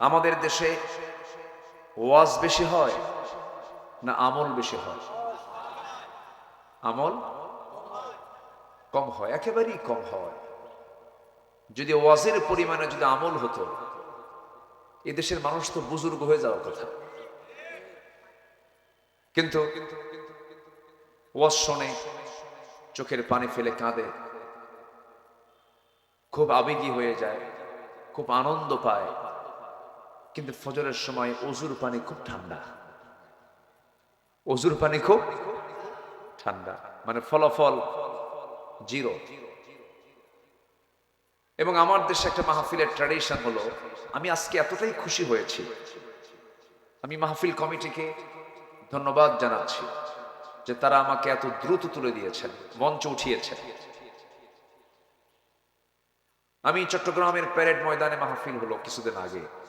আমাদের দেশে ওয়াজ বেশি হয় না আমল বেশি হয়? আমল কম হয়, একেবারেই কম হয়। যদি ওয়াজের পরিমাণে যদি আমল হতো এদেশের মানুষ তো বুজুর্গ হয়ে যাওয়ার কথা। কিন্তু ওয়াজ শোনে, চোখের পানি ফেলে কাঁদে, খুব আবেগী হয়ে যায়, খুব আনন্দ পায়। কিন্তু ফজরের সময় অজুর পানি খুব ঠান্ডা। অজুর পানি খুব ঠান্ডা। মানে ফলাফল জিরো। এবং আমার দেশে একটা মাহফিলের ট্র্যাডিশন হলো, আমি আজকে এতটাই খুশি হয়েছি। আমি মাহফিল কমিটিকে ধন্যবাদ জানাচ্ছি যে তারা আমাকে এত দ্রুত তুলে দিয়েছেন, মঞ্চ উঠিয়েছেন। আমি চট্টগ্রামের প্যারেড ময়দানে মাহফিল হলো কিছুদিন আগে।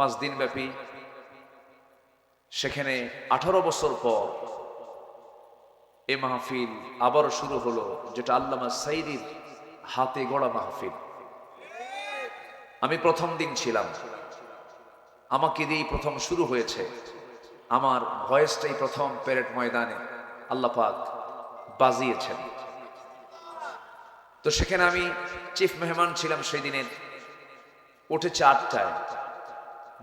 পাঁচ দিন ব্যাপী। সেখানে আঠারো বছর পর এ মাহফিল আবার শুরু হলো, যেটা আল্লামা সাইদির হাতে গড়া মাহফিল। আমি প্রথম দিন ছিলাম। আমাকে দিয়েই প্রথম শুরু হয়েছে। আমার ভয়েসটাই প্রথম প্যারেড ময়দানে আল্লাহ পাক বাজিয়েছেন। তো সেখানে আমি চিফ মেহমান ছিলাম সেই দিনের। উঠেছে আটটায়।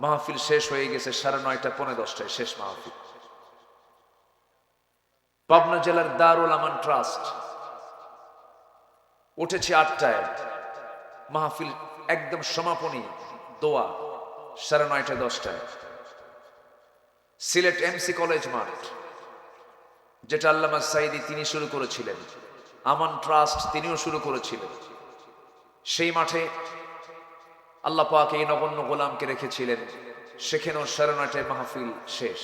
মাহফিল শেষ হয়ে গেছে, সাড়ে নয়টা পনেরো দশটায় শেষ মাহফিল। পাবনা জেলার দারুল আমান ট্রাস্ট উঠেছে আটটায়। মাহফিল একদম সমাপনী দোয়া, সাড়ে নয়টা, দশটায়। সিলেট এমসি কলেজ মাঠ, যেটা আল্লামা সাইদি তিনি শুরু করেছিলেন, আমান ট্রাস্ট তিনিও শুরু করেছিলেন। সেই মাঠে আল্লাহ পাক এই নগণ্য গোলামকে রেখেছিলেন। সেখানেও সাড়ে মাহফিল শেষ।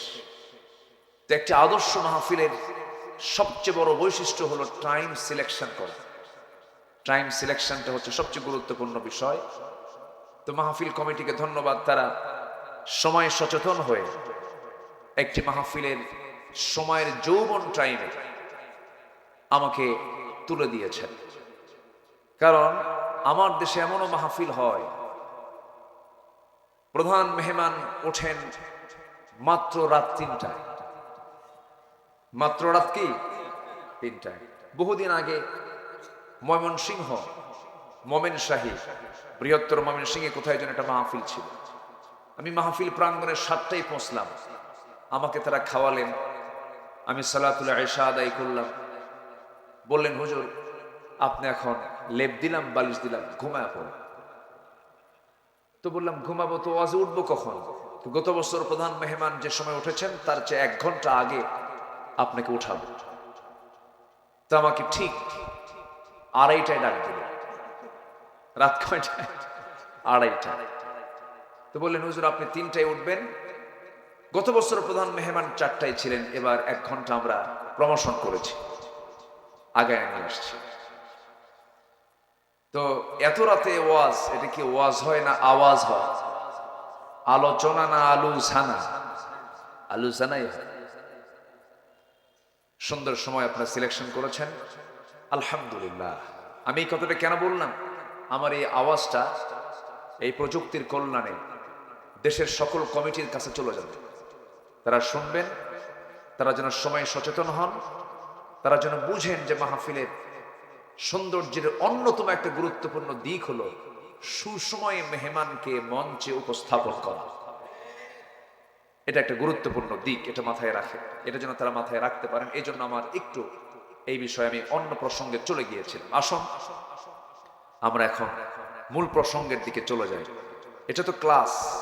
তো একটি আদর্শ মাহফিলের সবচেয়ে বড় বৈশিষ্ট্য হলো টাইম সিলেকশন করা। টাইম সিলেকশনটা হচ্ছে সবচেয়ে গুরুত্বপূর্ণ বিষয়। তো মাহফিল কমিটিকে ধন্যবাদ, তারা সময় সচেতন হয়ে একটি মাহফিলের সময়ের যৌবন টাইমে আমাকে তুলে দিয়েছেন। কারণ আমার দেশে এমনও মাহফিল হয় প্রধান মেহমান ওঠেন মাত্র রাত তিনটায়। মাত্র রাত কি? তিনটায়। বহুদিন আগে ময়মনসিংহ, মমেন শাহী, বৃহত্তর মমেন সিংহে কোথায় যেন একটা মাহফিল ছিল। আমি মাহফিল প্রাঙ্গণের সাতটায় পৌঁছলাম। আমাকে তারা খাওয়ালেন। আমি সালাতুল্লাহ এশা আদায় করলাম। বললেন, হুজুর, আপনি এখন লেপ দিলাম, বালিশ দিলাম, ঘুমায় পড়ে তো বললাম, ঘুমাবো তো, আজ উঠবো কখন? গত বছর প্রধান মেহমান যে সময় উঠেছেন, তার চেয়ে এক ঘণ্টা আগে আপনাকে উঠাবো। তো আমাকে ঠিক আড়াইটায় ডাক দিল রাত আড়াইটা তো বললেন, হুজুর, আপনি তিনটায় উঠবেন। গত বছর প্রধান মেহমান চারটায় ছিলেন, এবার এক ঘণ্টা আমরা প্রমোশন করেছি। আগায় নিয়ে আসছি। তো এত রাতে ওয়াজ, এটা কি ওয়াজ হয় না আওয়াজ হয়? আলোচনা না আলু ছানা আলু ছানাই হয়। সুন্দর সময় আপনার সিলেকশন করেছেন। আলহামদুলিল্লাহ। আমি এই কথাটা কেন বললাম? আমার এই আওয়াজটা এই প্রযুক্তির কল্যাণে দেশের সকল কমিটির কাছে চলে যাবে। তারা শুনবেন, তারা যেন সময় সচেতন হন, তারা যেন বুঝেন যে মাহফিলের সৌন্দর্যের অন্যতম একটা গুরুত্বপূর্ণ দিক হলো সুসময়ে মেহমানকে মঞ্চে উপস্থাপন করা। এটা একটা গুরুত্বপূর্ণ দিক, এটা মাথায় রাখে। এটা যেন তারা মাথায় রাখতে পারেন এই জন্য আমার একটু এই বিষয়ে আমি অন্য প্রসঙ্গে চলে গিয়েছিলাম। আসুন, আমরা এখন মূল প্রসঙ্গের দিকে চলে যাই। এটা তো ক্লাস।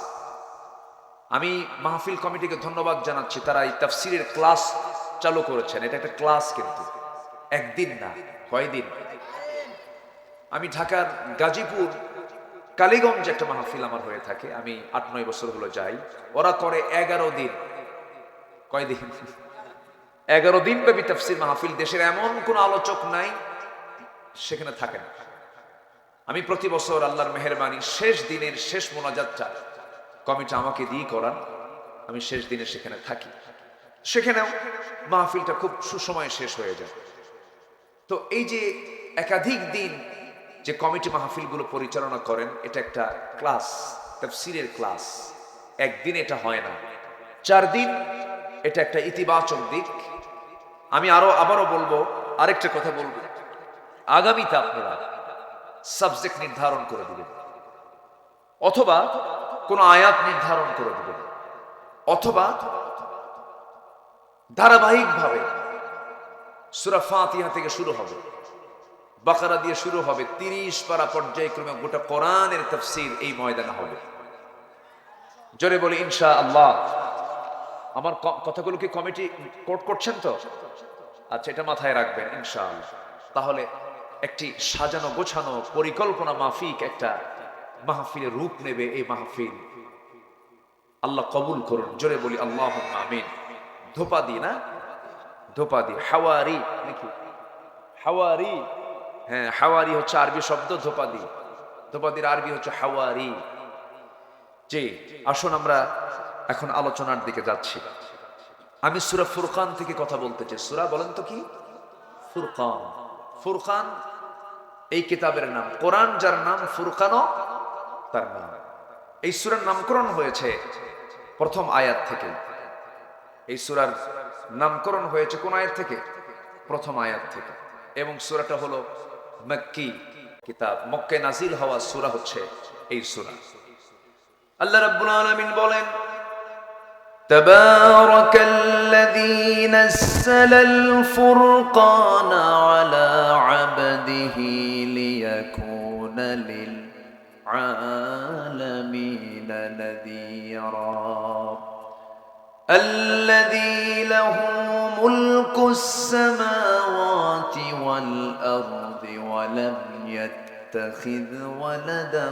আমি মাহফিল কমিটিকে ধন্যবাদ জানাচ্ছি, তারা এই তাফসিরের ক্লাস চালু করেছেন। এটা একটা ক্লাস কিন্তু। একদিন না কয়দিন আমি ঢাকার গাজীপুর, কালীগঞ্জ একটা মাহফিল আমার হয়ে থাকে। আমি আট, নয় বছর হলো যাই। ওরা করে এগারো দিন। কয়দিন? এগারো দিন ব্যাপী তাফসির মাহফিল। দেশের এমন কোন আলোচক নাই, সেখানে থাকে না। আমি প্রতি বছর আল্লাহর মেহরবানি, শেষ দিনের শেষ মোনাজাতটা কমিটি আমাকে দিয়ে করান। আমি শেষ দিনে সেখানে থাকি। সেখানেও মাহফিলটা খুব সুসময়ে শেষ হয়ে যায়। তো এই যে একাধিক দিন যে কমিটি মাহফিলগুলো পরিচালনা করেন, এটা একটা ক্লাস, তাফসিরের ক্লাস। একদিন এটা হয় না। চার দিন এটা একটা ইতিবাচক দিক। আমি আরও, আবারও বলব, আরেকটা কথা বলব। আগামীতে আপনারা সাবজেক্ট নির্ধারণ করে দিবেন। অথবা কোনো আয়াত নির্ধারণ করে দিবেন। অথবা ধারাবাহিকভাবে সুরা ফাতিহা থেকে শুরু হবে। বাকারা দিয়ে শুরু হবে তিরিশ পারা পর্যায়ক্রমে গোটা কোরআনের তফসির এই ময়দানে হবে। জোরে বলি ইনশা আল্লাহ আমার কথাগুলো কি কমিটি কোট করছেন তো? আচ্ছা এটা মাথায় রাখবেন ইনশা তাহলে একটি সাজানো গোছানো পরিকল্পনা মাফিক একটা মাহফিলের রূপ নেবে এই মাহফিল। আল্লাহ কবুল করুন। জোরে বলি আল্লাহ আমিন। ধোপা দি না? ধোপা দি হাওয়ারি নাকি? হাওয়ারি? হ্যাঁ হাওয়ারি হচ্ছে আরবি শব্দ ধোপাদি ধোপাদির আরবি হচ্ছে হাওয়ারি। জি আসুন আমরা এখন আলোচনার দিকে যাচ্ছি। আমি সুরা ফুরকান থেকে কথা বলতে চাই। সুরা বলেন তো কি? ফুরকান। ফুরকান এই কিতাবের নাম। কোরআন যার নাম ফুরকানও তার নাম। এই সুরার নামকরণ হয়েছে প্রথম আয়াত থেকে। এই সুরার নামকরণ হয়েছে কোন আয়াত থেকে প্রথম আয়াত থেকে এবং সুরাটা হলো মক্কি কিতাব মক্কে নাজিল হওয়া সুরা হচ্ছে এই সুরা আল্লাহ রাব্বুল আলামিন বলেন تبارك الذي نزل الفرقان على عبده ليكون للعالمين نذيرا الذي له ملك السماوات والأرض ولم يتخذ ولدا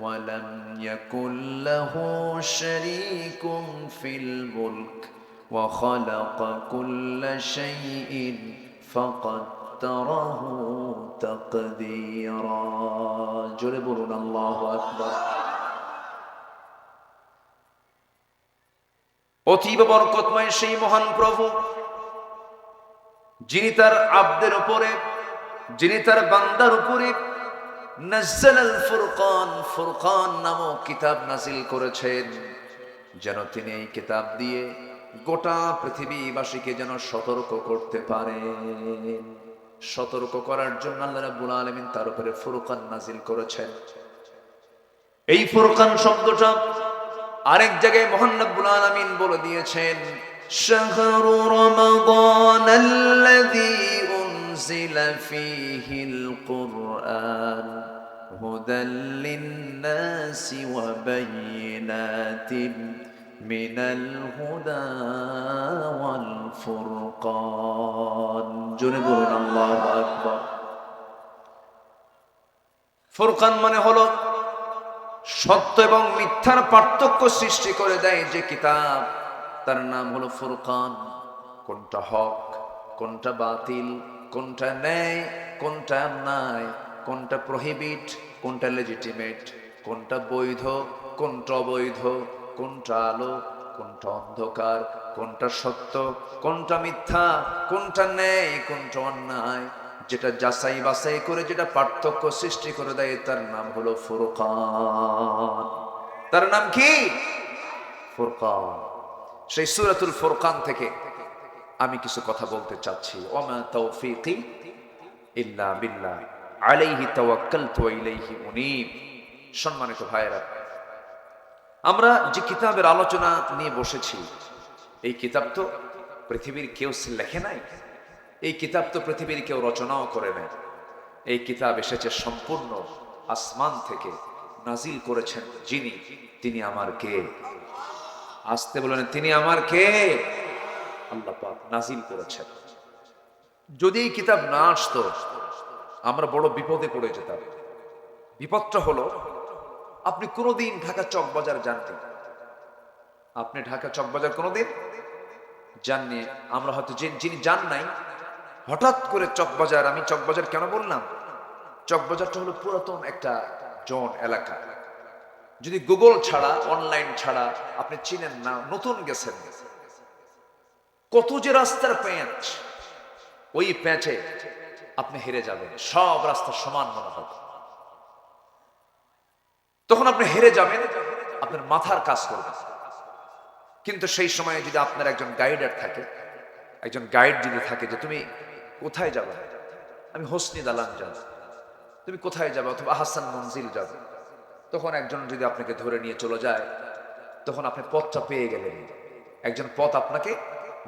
ولم يكن له شريك في الملك وخلق كل شيء فقدره تقديرا. جربنا الله أكبر. অতীব বরকতময় সেই মহান প্রভু, যিনি তার আব্দের উপরে, যিনি তার বান্দার উপরে নাজ্জাল আল ফুরকান নামক কিতাব নাজিল করেছেন, যেন তিনি এই কিতাব দিয়ে গোটা পৃথিবীবাসীকে যেন সতর্ক করতে পারেন সতর্ক করার জন্য আল্লাহ রাব্বুল আলামিন তার উপরে ফুরকান নাজিল করেছেন। এই ফুরকান শব্দটা আরেক জায়গায় মহান রব্বুল আলামিন বলে দিয়েছেন شهر رمضان الذي أنزل فيه القرآن هدى للناس وبينات من الهدى والفرقان جنبنا الله أكبر ফুরকান মানে হলো সত্য এবং মিথ্যার পার্থক্য সৃষ্টি করে দেয় যে কিতাব। তার নাম হলো ফুরকান। কোনটা হক, কোনটা বাতিল, কোনটা ন্যায়, কোনটা অন্যায়, কোনটা প্রহিবিট, কোনটা লেজিটিমেট, কোনটা বৈধ, কোনটা অবৈধ, কোনটা আলো, কোনটা অন্ধকার, কোনটা সত্য, কোনটা মিথ্যা, কোনটা ন্যায়, কোনটা অন্যায়। যেটা যাচাই বাছাই করে, যেটা পার্থক্য সৃষ্টি করে দেয়, তার নাম হলো ফুরকান। তার নাম কি? ফুরকান। সেই সুরাতুল ফুরকান থেকে আমি কিছু কথা বলতে চাচ্ছি। ওমা তৌফিকি ইল্লা বিল্লাহ। আলাইহি তাওয়াক্কালতু ওয়া ইলাইহি মুনীব। সম্মানিত ভাইয়েরা, আমরা যে কিতাবের আলোচনা নিয়ে বসেছি, এই কিতাব তো পৃথিবীর কেউ লেখে নাই। এই কিতাব তো পৃথিবীর কেউ রচনাও করে নাই। এই কিতাব এসেছে সম্পূর্ণ আসমান থেকে নাজিল করেছেন যিনি, তিনি আমার কে? আসতে বলেন, তিনি আমার কে? আল্লাহ নাজিল করেছেন। যদি এই কিতাব না আসতো, আমরা বড় বিপদে পড়ে যেতাম। বিপদটা হলো, আপনি কোনোদিন ঢাকা চকবাজার যাননি। আপনি ঢাকা চকবাজার কোনোদিন যাননি। আমরা হয়তো যিনি যান নাই হঠাৎ করে চকবাজার, আমি চকবাজার কেন বললাম? চকবাজারটা হলো পুরাতন একটা জন এলাকা। যদি গুগল ছাড়া, অনলাইন ছাড়া আপনি চিনেন না, নতুন গেছেন। কত যে রাস্তার প্যাঁচ, ওই প্যাঁচে আপনি হেরে যাবেন, সব রাস্তা সমান মনে হবে। তখন আপনি হেরে যাবেন, আপনার মাথার কাজ করবে কিন্তু সেই সময়ে যদি আপনার একজন গাইডার থাকে, একজন গাইড যদি থাকে যে, তুমি কোথায় যাবে? আমি হোসনি দালান যাব। তুমি কোথায় যাবে অথবা হাসান মঞ্জিল যাবে? তখন একজন যদি আপনাকে ধরে নিয়ে চলে যায়, তখন আপনি পথটা পেয়ে গেলেন। একজন পথ আপনাকে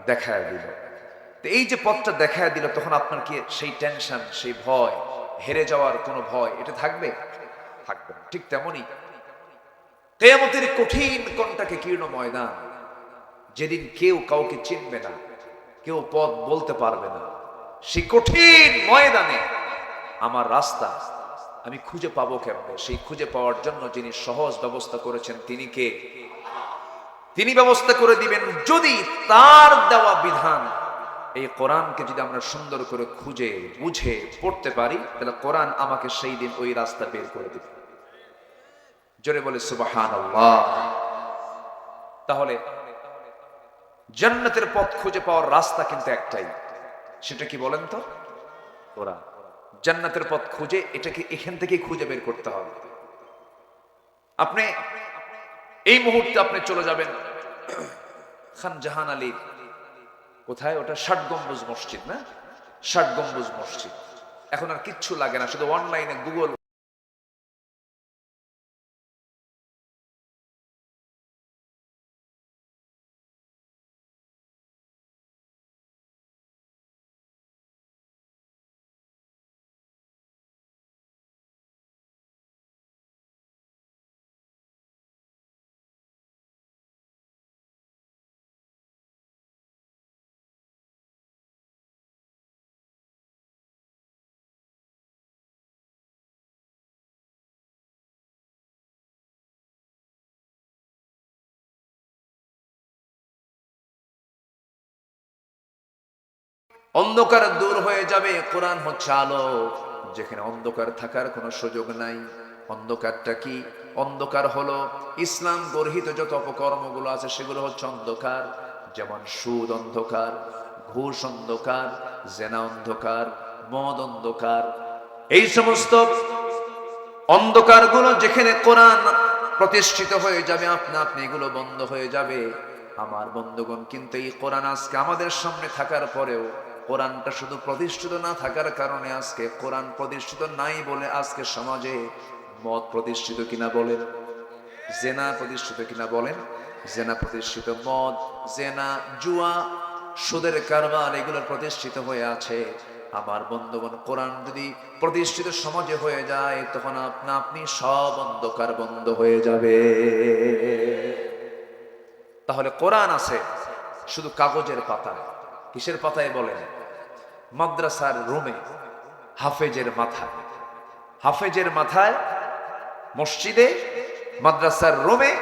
দেখায় দিল। তো এই যে পথটা দেখায় দিল, তখন আপনার কি সেই টেনশন, সেই ভয়, হেরে যাওয়ার কোনো ভয়, এটা থাকবে? থাকবে ঠিক তেমনই কেয়ামতের কঠিন কণ্টাকে কীর্ণ ময়দান। যেদিন কেউ কাউকে চিনবে না, কেউ পথ বলতে পারবে না। সেই কঠিন ময়দানে আমার রাস্তা আমি খুঁজে পাবো কেমনে? সেই খুঁজে পাওয়ার জন্য যিনি সহজ ব্যবস্থা করেছেন, তিনি কে? তিনি ব্যবস্থা করে দিবেন যদি তার দেওয়া বিধান এই কোরআনকে যদি আমরা সুন্দর করে খুঁজে, বুঝে, পড়তে পারি, তাহলে কোরআন আমাকে সেই দিন ওই রাস্তা বের করে দিবে। জোরে বলে সুবাহান তাহলে জান্নাতের পথ খুঁজে পাওয়ার রাস্তা কিন্তু একটাই। সেটা কি বলেন তো? কোরআন জান্নাতের পথ খুঁজে এটাকে এখান থেকেই খুঁজে বের করতে হবে। আপনি এই মুহূর্তে আপনি চলে যাবেন খান জাহান আলীর কোথায়? ওটা ষাট গম্বুজ মসজিদ, না? ষাট গম্বুজ মসজিদ। এখন আর কিচ্ছু লাগে না, শুধু অনলাইনে গুগল অন্ধকার দূর হয়ে যাবে, কোরআন হচ্ছে আলো। যেখানে অন্ধকার থাকার কোনো সুযোগ নাই। অন্ধকারটা কি? অন্ধকার হলো ইসলাম গর্হিত যত অপকর্মগুলো আছে, সেগুলো হচ্ছে অন্ধকার। যেমন সুদ অন্ধকার, ঘুষ অন্ধকার, জেনা অন্ধকার, মদ অন্ধকার। এই সমস্ত অন্ধকারগুলো যেখানে কোরআন প্রতিষ্ঠিত হয়ে যাবে, আপনা আপনি এগুলো বন্ধ হয়ে যাবে। আমার বন্ধুগণ, কিন্তু এই কোরআন আজকে আমাদের সামনে থাকার পরেও কোরআনটা শুধু প্রতিষ্ঠিত না থাকার কারণে আজকে কোরআন প্রতিষ্ঠিত নাই বলে আজকে সমাজে মত প্রতিষ্ঠিত কিনা বলেন, জেনা প্রতিষ্ঠিত কিনা বলেন, জেনা প্রতিষ্ঠিত মদ, জেনা, জুয়া, সুদের কারবার এগুলো প্রতিষ্ঠিত হয়ে আছে। আমার বন্ধুগণ, কোরআন যদি প্রতিষ্ঠিত সমাজে হয়ে যায়, তখন আপনা আপনি সব অন্ধকার বন্ধ হয়ে যাবে। তাহলে কোরআন আছে, শুধু কাগজের পাতায়। কিসের পাতায় বলেন? মাদ্রাসার রুমে, হাফেজের মাথায়। হাফেজের মাথায় মসজিদে, মাদ্রাসার রুমে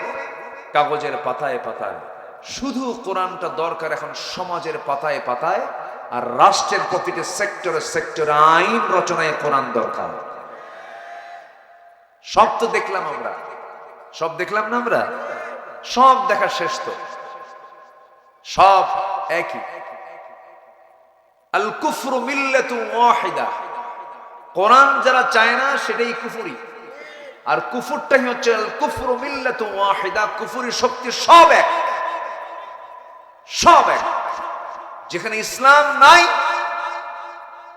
কাগজের পাতায় পাতায়। শুধু কোরআনটা দরকার এখন সমাজের পাতায় পাতায়, আর রাষ্ট্রের প্রতিটি সেক্টরে সেক্টরে আইন রচনায় কোরআন দরকার। সব তো দেখলাম আমরা। সব দেখলাম না আমরা? সব দেখা শেষ তো। সব একই। আল কুফরু মিল্লাতু ওয়াহিদা। কোরআন যারা চায় না, সেটাই কুফুরি। আর কুফুরটাই হচ্ছে আল কুফরু মিল্লাতু ওয়াহিদা। কুফুরি শক্তি সব এক। সব এক। যেখানে ইসলাম নাই,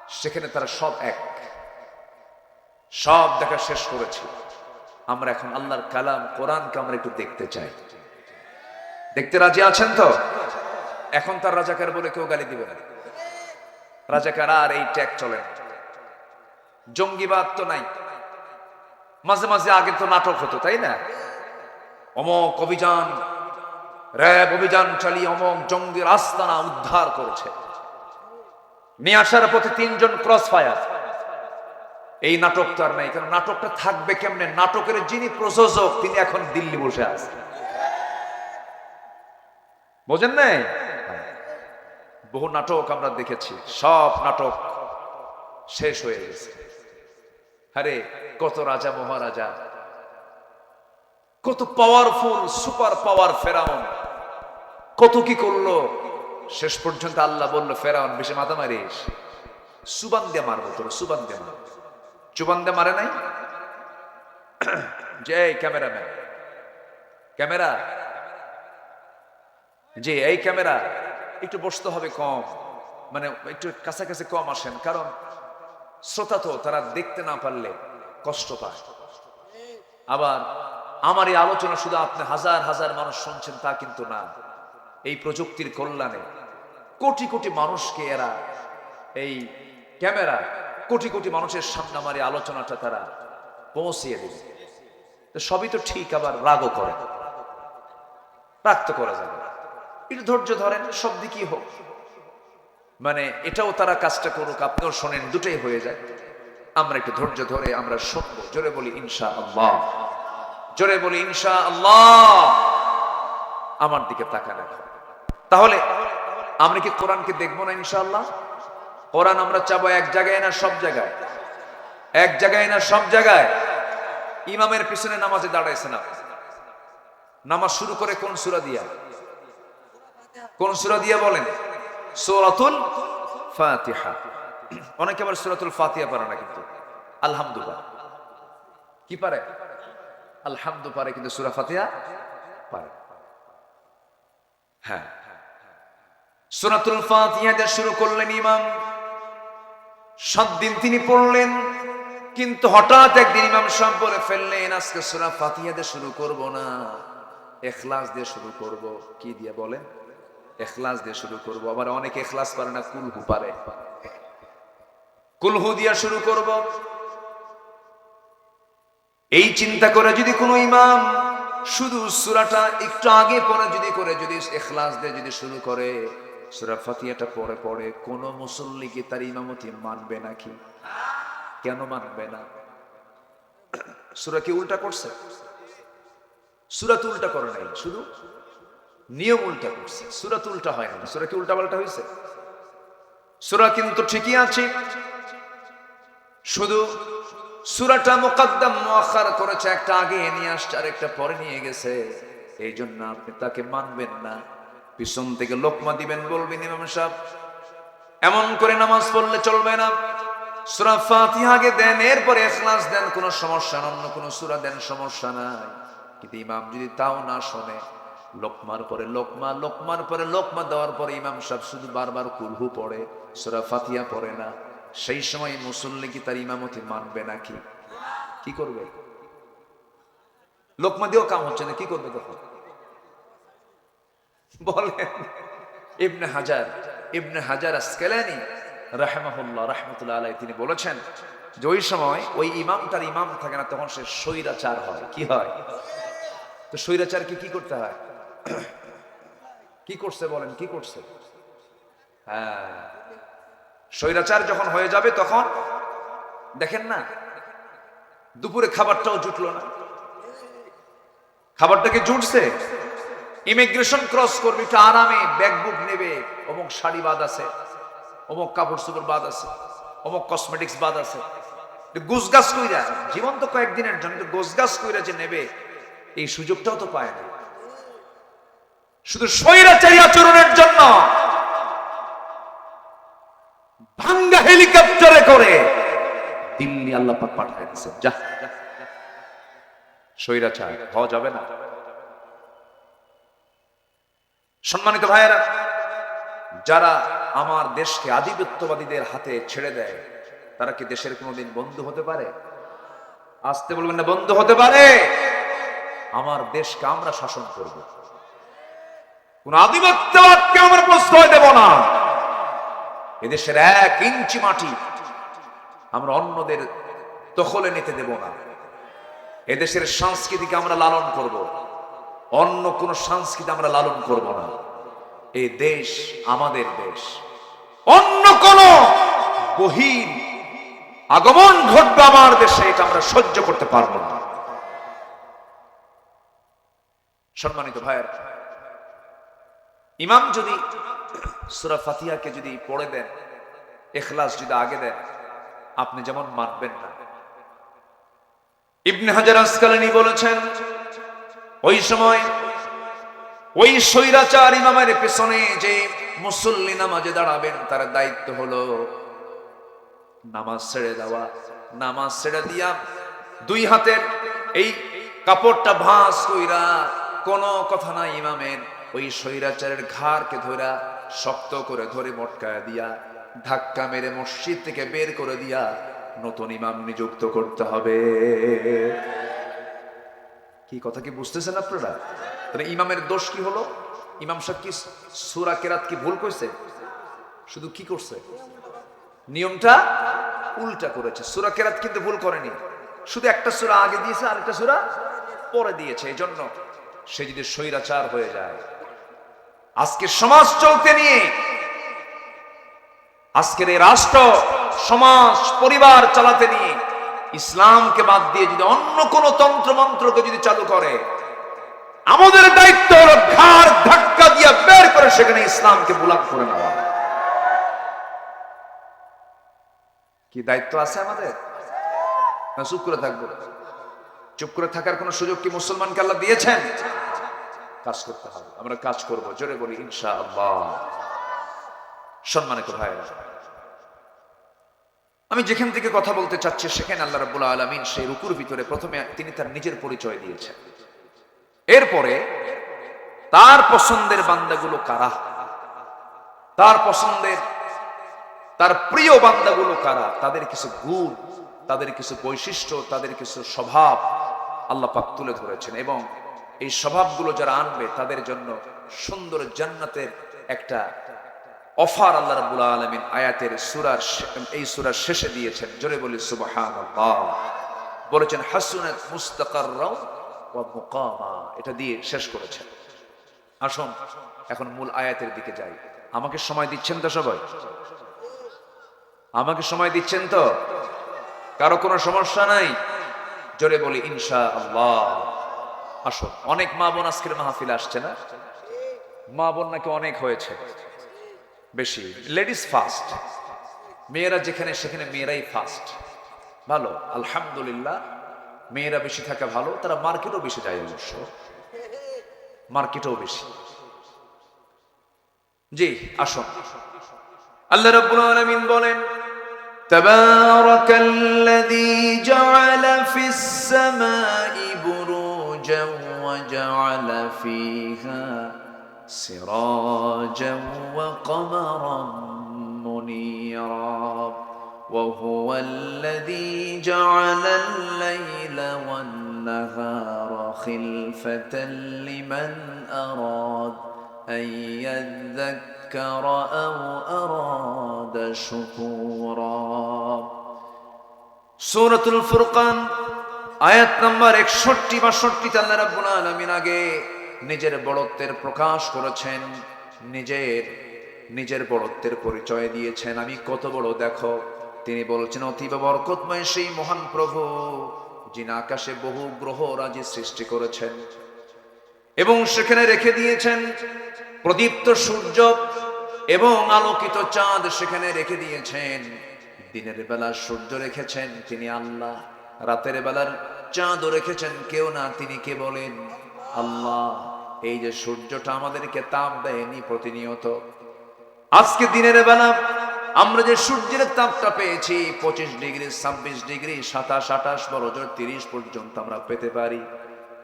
সেখানে তারা সব এক। সব দেখা শেষ করেছে। আমরা এখন আল্লাহর কালাম, কোরআনকে আমরা একটু দেখতে চাই। দেখতে রাজি আছেন তো? এখন তার রাজাকার বলে কেউ গালি দিবে না। রাজাকার আর এই ট্যাগ চলে জঙ্গিবাদ তো নাই। মাঝে মাঝে আগে তো নাটক হতো, তাই না? অমক অভিযান, র্যাব অভিযান চালিয়ে অমক জঙ্গির আস্তানা উদ্ধার করেছে। নিয়ে আসার পথে তিনজন ক্রস ফায়ার এই নাটক তো আর নাই কারণ নাটকটা থাকবে কেমনে? নাটকের যিনি প্রযোজক, তিনি এখন দিল্লি বসে আছেন। বোঝেন নাই? বহু নাটক আমরা দেখেছি, সব নাটক শেষ হয়ে গেছে। আরে, কত রাজা মহারাজা, কত পাওয়ারফুল সুপার পাওয়ার ফেরাউন, কত কি করল? শেষ পর্যন্ত আল্লাহ বলল, ফেরাউন, বেশি মাথা মারিস, সুবান দিয়ে মারবো তোর সুবান দিয়ে মারবো। চুবান দিয়ে মারে নাই? যে ক্যামেরাম্যান, ক্যামেরা জি এই ক্যামেরা একটু বসতে হবে কম। মানে একটু কাছাকাছি কম আসেন, কারণ শ্রোতা তো, তারা দেখতে না পারলে কষ্ট পায়। আবার আমার এই আলোচনা শুধু আপনি হাজার হাজার মানুষ শুনছেন তা কিন্তু না। এই প্রযুক্তির কল্যাণে কোটি কোটি মানুষকে এরা, এই ক্যামেরা কোটি কোটি মানুষের সামনে আমার এই আলোচনাটা তারা পৌঁছিয়ে দেবে। সবই তো ঠিক, আবার রাগও করে। রাগ তো করা যাবে। ধৈর্য ধরেন, সব দিকই হোক। মানে এটাও তারা কাজটা করুক, আপনিও শোনেন, দুটোই হয়ে যায়। আমরা একটু ধৈর্য ধরে আমরা শুনব। জোরে বলি ইনশা আল্লাহ জোরে বলি ইনশা আল্লাহ আমার দিকে তাকান এখন। তাহলে, আমরা কি কোরআনকে দেখব না, ইনশাআল্লাহ? কোরআন আমরা চাবো এক জায়গায় না সব জায়গায়? এক জায়গায় না সব জায়গায়? ইমামের পিছনে নামাজে দাঁড়াইছেন আপনি। নামাজ শুরু করে কোন সুরা দিয়া? কোন সুরা দিয়া বলেন? সূরাতুল ফাতিহা। অনেকে আবার সূরাতুল ফাতিহা পারে না কিন্তু। আলহামদুলিল্লাহ। কি পারে? আলহামদু পারে কিন্তু সূরা ফাতিহা পারে। হ্যাঁ। সূরাতুল ফাতিহা দিয়ে শুরু করলেন ইমাম। সাত দিন তিনি পড়লেন। কিন্তু হঠাৎ একদিন ইমাম সাহেব বলে ফেললেন, আজকে সূরা ফাতিহা দিয়ে শুরু করব না। এখলাস দিয়ে শুরু করব। কি দিয়ে বলেন? এখলাস দিয়ে শুরু করব। আবার অনেকে এখলাস পারে না, কুলহু পারে। কুলহু দিয়ে শুরু করব। এই চিন্তা করে যদি কোনো ইমাম শুধু সুরাটা একটু আগে পরে যদি করে, যদি এখলাস দিয়ে যদি শুরু করে, সুরা ফাতিহাটা পরে পরে কোন মুসল্লিকে তার ইমামতি মানবে নাকি কেন মানবে না? সুরা কি উল্টা করছে? সুরাত উল্টা করে নাই, শুধু? নিয়ম উল্টা করছে। সুরাত উল্টা হয় না। সুরা কি উল্টা পাল্টা হয়েছে সুরা কিন্তু ঠিকই আছে। শুধু সুরাটা মোকাদ্দাম মোয়াখার করেছে, একটা আগে নিয়ে আসছে আর একটা পরে নিয়ে গেছে। এই জন্য আপনি তাকে মানবেন না। পিছন থেকে লোকমা দিবেন বলবেন ইমাম সাহেব। এমন করে নামাজ পড়লে চলবে না। সুরা ফাতিহা আগে দেন, এরপরে এখলাস দেন, কোনো সমস্যা না অন্য কোনো সুরা দেন সমস্যা নাই। কিন্তু ইমাম যদি তাও না শোনে লোকমার পরে লোকমা, লোকমার পরে লোকমা দেওয়ার পরে ইমাম সাহেব শুধু বারবার কুলহু পড়ে, সুরা ফাতিহা পড়ে না। সেই সময় মুসল্লি কি তার ইমামতি মানবে নাকি? কি করবে? লোকমা দিয়েও কাম হচ্ছে না, কি করবে তখন? বলেন, ইবনে হাজার ইবনে হাজার আসকালানি রাহমাহুল্লাহ রাহমাতুল্লাহ আলাই তিনি বলেছেন যে ওই সময় ওই ইমাম তার ইমাম থাকে না, তখন সে স্বৈরাচার হয়। কি হয়? তো স্বৈরাচারকে কি করতে হয়? কি করছে বলেন, কি করছে? হ্যাঁ। স্বৈরাচার যখন হয়ে যাবে তখন, দেখেন না, দুপুরে খাবারটাও জুটলো না। খাবারটাকে জুটছে? ইমিগ্রেশন ক্রস করবে, একটু আরামে ব্যাগ বুক নেবে, অমুক শাড়ি বাদ আছে, অমুক কাপড় চোপড় বাদ আছে, অমুক কসমেটিক্স বাদ আছে। গুজগাছ কইরা জীবন তো কয়েকদিনের জন্য গোসগাছ কইরা যে নেবে, এই সুযোগটাও তো পায় না। শুধু স্বৈরাচারী আচরণের জন্য। ভাঙ্গা হেলিকপ্টারে করে দিল্লি আল্লাহ পাঠায় দিয়েছেন। যা। স্বৈরাচার, হওয়া যাবে না। সম্মানিত ভাইয়েরা, যারা আমার দেশকে আধিপত্যবাদীদের হাতে ছেড়ে দেয়, তারা কি দেশের কোনোদিন বন্ধু হতে পারে? আসতে বলবেন না, বন্ধু হতে পারে। আমার দেশকে আমরা শাসন করব। কোন আধিপত্যবাদকে আমরা প্রশ্রয় দেব না। এদেশের এক ইঞ্চি মাটি আমরা অন্যদের দখলে নিতে দেব না। এদেশের সংস্কৃতিকে আমরা লালন করব। অন্য কোন সংস্কৃতি আমরা লালন করব না। এই দেশ আমাদের দেশ। অন্য কোন বহির আগমন ঘটবে আমার দেশে, এটা আমরা সহ্য করতে পারব না। সম্মানিত ভাইয়ের ইমাম যদি সুরা ফাতিহাকে যদি পড়ে দেন এখলাস যদি আগে দেন, আপনি যেমন মানবেন না। ইবনে হাজার আসকালানি বলেছেন, ওই সময় ওই স্বৈরাচার ইমামের পেছনে যে মুসল্লি নামাজে দাঁড়াবেন, তার দায়িত্ব হলো নামাজ ছেড়ে দেওয়া। নামাজ ছেড়ে দিয়া দুই হাতের এই কাপড়টা ভাঁজ কইরা কোনো কথা নাই ইমামের। ওই স্বৈরাচারের ঘাড়কে ধইরা শক্ত করে ধরে মটকায় দিয়া, ধাক্কা মেরে মসজিদ থেকে বের করে দিয়া নতুন ইমাম নিযুক্ত করতে হবে। কি কথা কি বুঝতেছেন আপনারা? তাহলে ইমামের দোষ কি হলো? ইমাম সাহেব কি সুরা কেরাত কি ভুল করছে শুধু কি করছে? নিয়মটা উল্টা করেছে। সুরা কেরাত কিন্তু ভুল করেনি। শুধু একটা সুরা আগে দিয়েছে, আরেকটা সুরা পরে দিয়েছে। এই জন্য সে যদি স্বৈরাচার হয়ে যায় আজকে সমাজ চলতে নিয়ে, আজকের এই রাষ্ট্র, সমাজ, পরিবার চালাতে নিয়ে, ইসলামকে বাদ দিয়ে যদি অন্য কোন তন্ত্র মন্ত্রকে যদি চালু করে, আমাদের দায়িত্ব হলো ঘাড় ধাক্কা দিয়ে বের করে সেখানে ইসলামকে বুলাক করে নেওয়া। কি দায়িত্ব আছে আমাদের? চুপ করে থাকব। চুপ করে থাকার কোন সুযোগ কি মুসলমানকে আল্লাহ দিয়েছেন? কাজ করতে হবে। আমরা কাজ করব। জোরে বলি ইনশা আল্লাহ সম্মানিত ভাইরা আমি যেখান থেকে কথা বলতে চাচ্ছি, সেখানে আল্লাহ রাব্বুল আলামিন সেই রুকুর ভিতরে প্রথমে তিনি তার নিজের পরিচয় দিয়েছেন। এরপরে তার পছন্দের বান্দাগুলো কারা? তার পছন্দের, তার প্রিয় বান্দাগুলো কারা? তাদের কিছু গুণ, তাদের কিছু বৈশিষ্ট্য, তাদের কিছু স্বভাব আল্লাহ পাক তুলে ধরেছেন এবং এই স্বভাবগুলো যারা আনবে, তাদের জন্য সুন্দর জান্নাতের একটা অফার আল্লাহ রাব্বুল আলামিন আয়াতের সূরার এই সূরার শেষে দিয়েছেন। জোরে বলি, সুবহানাল্লাহ। বলেছেন, হাসুনাত মুস্তাকাররাও ওয়া মুকামা। এটা দিয়ে শেষ করেছেন। আসুন, এখন মূল আয়াতের দিকে যাই। আমাকে সময় দিচ্ছেন তো সবাই? আমাকে সময় দিচ্ছেন তো? কারও কোনো সমস্যা নাই? জোরে বলি ইনশা আল্লাহ আসুন। অনেক মা বোন আজকের মাহফিল আসছে না? মা বোন নাকি অনেক হয়েছে। বেশি। লেডিস ফার্স্ট মেয়েরা যেখানে, সেখানে মেয়েরাই ফার্স্ট ভালো? আলহামদুলিল্লাহ। মেয়েরা বেশি থাকা ভালো, তারা মার্কেটও বেশি যায় অবশ্য। মার্কেটও বেশি। জি, আসুন। আল্লাহ রাব্বুল আলামিন বলেন, তাবারাকাল্লাযী জাআলা ফিস সামা وجعل فيها سراجا وقمرا منيرا وهو الذي جعل الليل والنهار خلفة لمن أراد أن يذكر أو أراد شكورا. سورة الفرقان আয়াত নাম্বার একষট্টি বাষট্টি আল্লাহ রাব্বুল আলামিন আগে নিজের বড়ত্বের প্রকাশ করেছেন, নিজের নিজের বড়ত্বের পরিচয় দিয়েছেন। আমি কত বড়, দেখো, তিনি বলছেন, অতীব বরকতময় সেই মহান প্রভু, যিনি আকাশে বহু গ্রহ রাজি সৃষ্টি করেছেন এবং সেখানে রেখে দিয়েছেন প্রদীপ্ত সূর্য এবং আলোকিত চাঁদ সেখানে রেখে দিয়েছেন। দিনের বেলা সূর্য রেখেছেন তিনি আল্লাহ। রাতের বেলার চাঁদও রেখেছেন, কেউ না, তিনি কে বলেন? আল্লাহ, এই যে সূর্যটা আমাদেরকে তাপ দেয়নি প্রতিনিয়ত। আজকে দিনের বেলা আমরা যে সূর্যের তাপটা পেয়েছি, পঁচিশ ডিগ্রি, ছাব্বিশ ডিগ্রি, সাতাশ, আঠাশ বড়জোর তিরিশ পর্যন্ত আমরা পেতে পারি।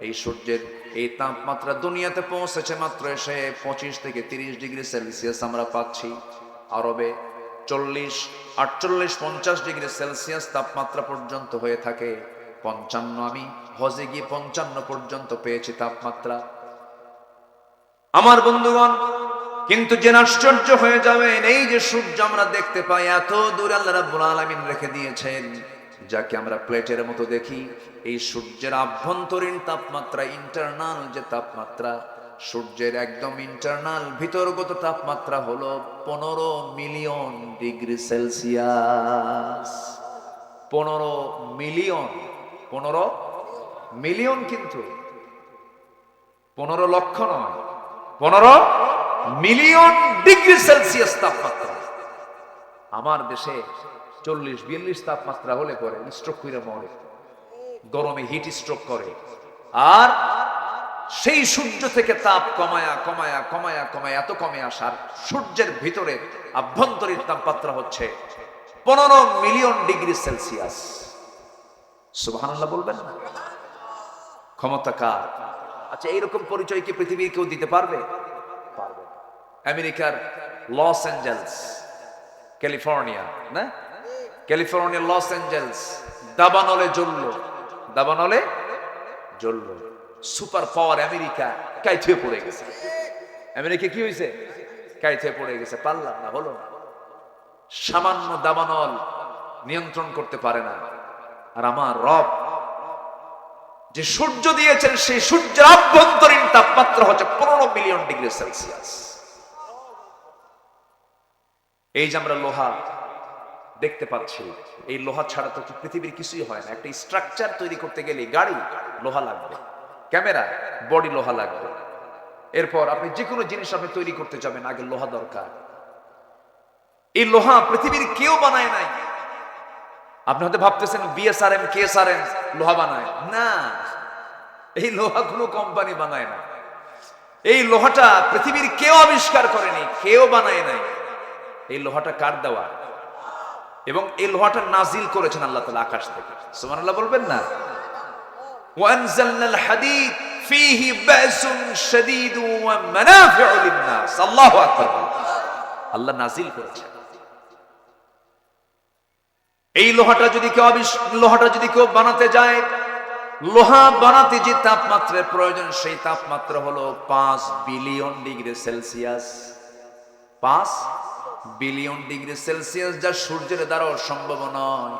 এই সূর্যের এই তাপমাত্রা দুনিয়াতে পৌঁছেছে মাত্র এসে পঁচিশ থেকে তিরিশ ডিগ্রি সেলসিয়াস আমরা পাচ্ছি। আরবে চল্লিশ, আটচল্লিশ, পঞ্চাশ ডিগ্রি সেলসিয়াস তাপমাত্রা পর্যন্ত হয়ে থাকে। পঞ্চান্ন আমি হজে গিয়ে পঞ্চান্ন পর্যন্ত পেয়েছি তাপমাত্রা। আমার বন্ধুগণ, কিন্তু যে আশ্চর্য হয়ে যাবেন, এই যে সূর্য আমরা দেখতে পাই, এত দূরে আল্লাহ রেখে দিয়েছেন। যাকে আমরা প্লেটের মতো দেখি, এই সূর্যের আভ্যন্তরীণ তাপমাত্রা ইন্টারনাল যে তাপমাত্রা সূর্যের একদম ইন্টারনাল ভিতরগত তাপমাত্রা হলো পনেরো মিলিয়ন ডিগ্রি সেলসিয়াস। পনেরো মিলিয়ন পনেরো মিলিয়ন কিন্তু। পনেরো লক্ষ নয়, পনেরো মিলিয়ন ডিগ্রি সেলসিয়াস তাপমাত্রা। আমার দেশে চল্লিশ বিয়াল্লিশ তাপমাত্রা হলে পরে স্ট্রোক করে মরে, গরমে হিট স্ট্রোক করে। আর সেই সূর্য থেকে তাপ কমায়া কমায়া কমায়া কমায়া, এত কমে আসার সূর্যের ভিতরে আভ্যন্তরীণ তাপমাত্রা হচ্ছে পনেরো মিলিয়ন ডিগ্রি সেলসিয়াস। সুবহানাল্লাহ বলবেন না? ক্ষমতা কার? আচ্ছা এইরকম পরিচয় কি পৃথিবীর কেউ দিতে পারবে? পারবে আমেরিকার লস অ্যাঞ্জেলস, ক্যালিফোর্নিয়া, না? ক্যালিফোর্নিয়া লস অ্যাঞ্জেলস, দাবানলে জ্বলল। দাবানলে জ্বলল। সুপার পাওয়ার আমেরিকা কাইথে পড়ে গেছে। আমেরিকা কি হয়েছে কাইথে পড়ে গেছে। পারলাম না, হলো না। সামান্য দাবানল নিয়ন্ত্রণ করতে পারে না। আর আমার রব যে সূর্য দিয়েছেন, সেই সূর্যের আভ্যন্তরীণ তাপমাত্রা হচ্ছে পনেরো মিলিয়ন ডিগ্রি সেলসিয়াস। এই যে আমরা লোহা দেখতে পাচ্ছি, এই লোহা ছাড়া তো পৃথিবীর কিছুই হয় না। একটা স্ট্রাকচার তৈরি করতে গেলে গাড়ি, লোহা লাগবে। ক্যামেরা, বডি লোহা লাগবে। এরপর আপনি যে কোনো জিনিস আপনি তৈরি করতে যাবেন, আগে লোহা দরকার। এই লোহা পৃথিবীর কেউ বানায় নাই। আপনি হয়তো ভাবতেছেন বিএসআরএম কেএসআরএম লোহা বানায়। না, এই লোহা কোনো কোম্পানি বানায় না। এই লোহাটা পৃথিবীর কেউ আবিষ্কার করেনি, কেউ বানায় নাই। এই লোহাটা কার দেওয়া? এবং এই লোহাটা নাজিল করেছেন আল্লাহ তালা আকাশ থেকে। সুবহানাল্লাহ বলবেন না? وأنزلنا الحديد فيه بأس شديد ومنافع للناس الله أكبر আল্লাহ নাজিল করেছেন এই লোহাটা যদি কেউ আবিষ- লোহাটা যদি কেউ বানাতে যায় লোহা বানাতে যে তাপমাত্রার প্রয়োজন সেই তাপমাত্রা হলো পাঁচ বিলিয়ন ডিগ্রি সেলসিয়াস পাঁচ বিলিয়ন ডিগ্রি সেলসিয়াস যা সূর্যের দ্বারাও সম্ভব নয়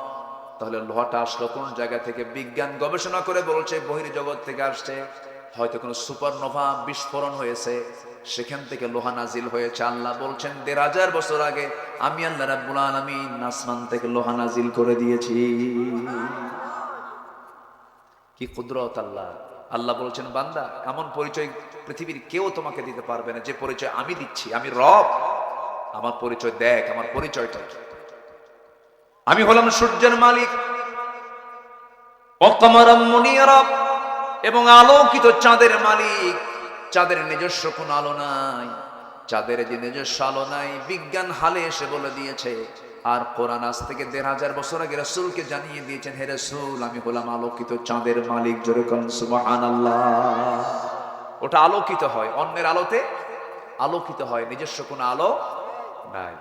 তাহলে লোহাটা আসলো কোন জায়গা থেকে? বিজ্ঞান গবেষণা করে বলছে, বহির্জগৎ থেকে আসছে। হয়তো কোনো সুপারনোভা বিস্ফোরণ হয়েছে। সেখান থেকে লোহা নাজিল হয়েছে। আল্লাহ বলছেন, দেড় হাজার বছর আগে আমি আল্লাহ রাব্বুল আলামিন আসমান থেকে লোহা নাজিল করে দিয়েছি। কি কুদরত আল্লাহ। আল্লাহ বলছেন, বান্দা, এমন পরিচয় পৃথিবীর কেউ তোমাকে দিতে পারবে না। যে পরিচয় আমি দিচ্ছি, আমি রব। আমার পরিচয় দেখ, আমার পরিচয়টা কি? আমি হলাম সূর্যের মালিক। এবং আলোকিত চাঁদের মালিক। চাঁদের নিজস্ব কোন আলো নাই। চাঁদের যে নিজস্ব আলো নাই, বিজ্ঞান হালে এসে বলে দিয়েছে, আর কোরআন আজ থেকে দেড় হাজার বছর আগে রসুলকে জানিয়ে দিয়েছেন, হে রসুল, আমি হলাম আলোকিত চাঁদের মালিক। যেরকম সুবাহান ওটা আলোকিত হয়, অন্যের আলোতে আলোকিত হয়, নিজস্ব কোনো আলো নাই।